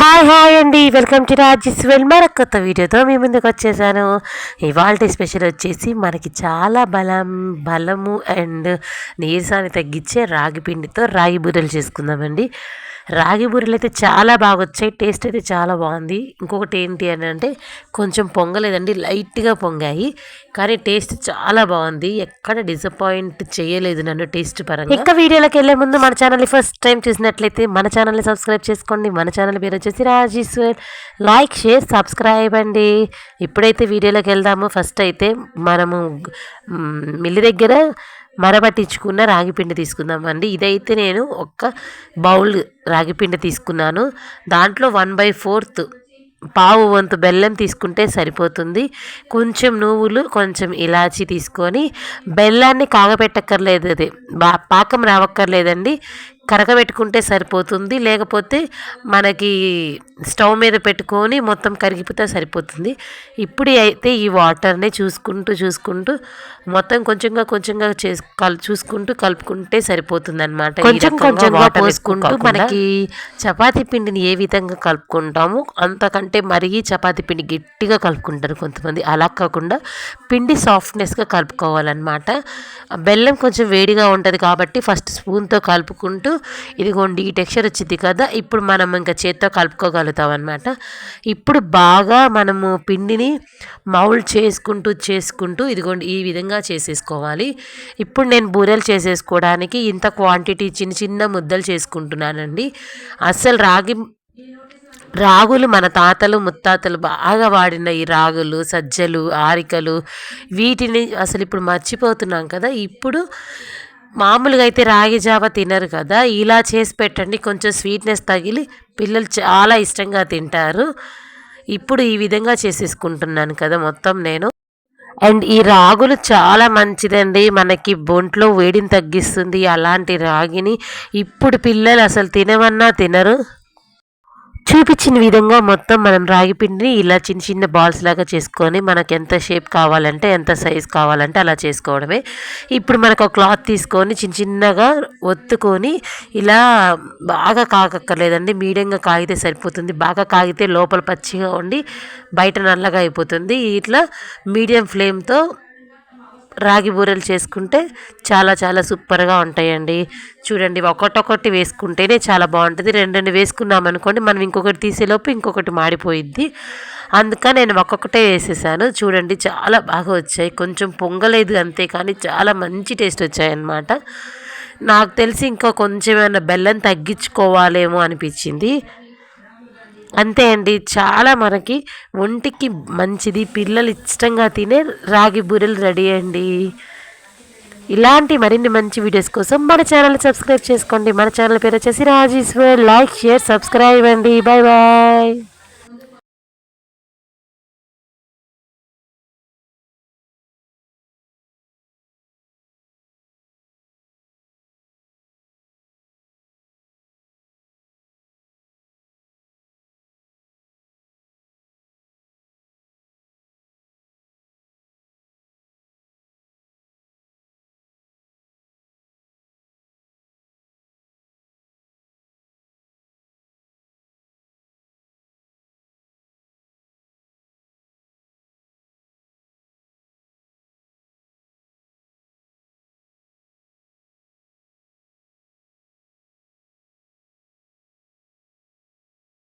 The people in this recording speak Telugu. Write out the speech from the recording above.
హాయ్ హాయ్ అండి. Welcome to Raji's well. మరొక కొత్త వీడియోతో మీ ముందుకు వచ్చేసాను. ఇవాళ స్పెషల్ వచ్చేసి మనకి చాలా బలం బలము అండ్ నీరసాన్ని తగ్గించే రాగి పిండితో రాగి బూరెలు చేసుకుందామండి. రాగి బూరెలు అయితే చాలా బాగా వచ్చాయి టేస్ట్ అయితే చాలా బాగుంది. ఇంకొకటి ఏంటి అని అంటే కొంచెం పొంగలేదండి. లైట్గా పొంగాయి. కానీ టేస్ట్ చాలా బాగుంది. ఎక్కడ డిసప్పాయింట్ చేయలేదు నన్ను టేస్ట్ పరంగా. ఇంకా వీడియోలోకి వెళ్ళే ముందు మన ఛానల్ని ఫస్ట్ టైం చూసినట్లయితే మన ఛానల్ని సబ్స్క్రైబ్ చేసుకోండి. మన ఛానల్ పేరు వచ్చేసి రాజేశ్వర్ లైక్ షేర్ సబ్స్క్రైబ్ అండి. ఇప్పుడైతే వీడియోలోకి వెళ్దాము. ఫస్ట్ అయితే మనము మిల్లి దగ్గర మరపట్టించుకున్న రాగిపిండి తీసుకుందామండి. ఇదైతే నేను ఒక్క బౌల్ రాగిపిండి తీసుకున్నాను. దాంట్లో వన్ బై ఫోర్త్ పావు వంతు బెల్లం తీసుకుంటే సరిపోతుంది. కొంచెం నువ్వులు కొంచెం ఇలాచి తీసుకొని బెల్లాన్ని కాగపెట్టక్కర్లేదు అది. బా పాకం రావక్కర్లేదండి. కరగబెట్టుకుంటే సరిపోతుంది. లేకపోతే మనకి స్టవ్ మీద పెట్టుకొని మొత్తం కరిగిపోతే సరిపోతుంది. ఇప్పుడు అయితే ఈ వాటర్ని చూసుకుంటూ చూసుకుంటూ మొత్తం కొంచెంగా కొంచెంగా చేసు కల్ చూసుకుంటూ కలుపుకుంటే సరిపోతుంది అనమాట కొంచెం కొంచెంగా పోసుకుంటూ మనకి చపాతీ పిండిని ఏ విధంగా కలుపుకుంటామో అంతకంటే మరీ చపాతీ పిండి గట్టిగా కలుపుకుంటారు కొంతమంది. అలా కాకుండా పిండి సాఫ్ట్నెస్గా కలుపుకోవాలన్నమాట. బెల్లం కొంచెం వేడిగా ఉంటుంది కాబట్టి ఫస్ట్ స్పూన్తో కలుపుకుంటూ ఇదిగోండి ఈ టెక్స్చర్ వచ్చింది కదా ఇప్పుడు మనం ఇంకా చేత్తో కలుపుకోగలుగుతాం అనమాట ఇప్పుడు బాగా మనము పిండిని మౌల్డ్ చేసుకుంటూ చేసుకుంటూ ఇదిగోండి ఈ విధంగా చేసేసుకోవాలి. ఇప్పుడు నేను బూరెలు చేసేసుకోవడానికి ఇంత క్వాంటిటీ చిన్న చిన్న ముద్దలు చేసుకుంటున్నానండి. అస్సలు రాగి రాగులు మన తాతలు ముత్తాతలు బాగా వాడిన ఈ రాగులు సజ్జలు ఆరికలు వీటిని అసలు ఇప్పుడు మర్చిపోతున్నాం కదా. ఇప్పుడు మామూలుగా అయితే రాగి జావ తినరు కదా. ఇలా చేసి పెట్టండి. కొంచెం స్వీట్నెస్ తగిలి పిల్లలు చాలా ఇష్టంగా తింటారు. ఇప్పుడు ఈ విధంగా చేసేసుకుంటున్నాను కదా మొత్తం నేను. అండ్ ఈ రాగులు చాలా మంచిదండి. మనకి బొంట్లో వేడిని తగ్గిస్తుంది అలాంటి రాగిని. ఇప్పుడు పిల్లలు అసలు తినమన్నా తినరు. చూపించిన విధంగా మొత్తం మనం రాగి పిండిని ఇలా చిన్న చిన్న బాల్స్ లాగా చేసుకొని మనకు ఎంత షేప్ కావాలంటే ఎంత సైజ్ కావాలంటే అలా చేసుకోవడమే. ఇప్పుడు మనకు ఒక క్లాత్ తీసుకొని చిన్న చిన్నగా ఒత్తుకొని ఇలా బాగా కాగక్కర్లేదండి మీడియంగా కాగితే సరిపోతుంది. బాగా కాగితే లోపల పచ్చిగా ఉండి బయట నల్లగా అయిపోతుంది. ఇట్లా మీడియం ఫ్లేమ్తో రాగి బూరెలు చేసుకుంటే చాలా చాలా సూపర్గా ఉంటాయండి. చూడండి ఒకటొకటి వేసుకుంటేనే చాలా బాగుంటుంది. రెండు రెండు వేసుకున్నాం అనుకోండి మనం ఇంకొకటి తీసేలోపు ఇంకొకటి మాడిపోయిద్ది. అందుకని నేను ఒక్కొక్కటే వేసేసాను. చూడండి చాలా బాగా వచ్చాయి. కొంచెం పొంగలేదు అంతే కానీ చాలా మంచి టేస్ట్ వచ్చాయి అన్నమాట నాకు తెలిసి ఇంకా కొంచెం ఏమైనా బెల్లం తగ్గించుకోవాలేమో అనిపించింది. అంతే అండి. చాలా మనకి ఒంటికి మంచిది పిల్లలు ఇష్టంగా తినే రాగి బూరెలు రెడీ అండి. ఇలాంటి మరిన్ని మంచి వీడియోస్ కోసం మన ఛానల్ సబ్స్క్రైబ్ చేసుకోండి. మన ఛానల్ పేరు వచ్చేసి రాజేశ్వర్. లైక్ షేర్ సబ్స్క్రైబ్ అండి. Bye bye.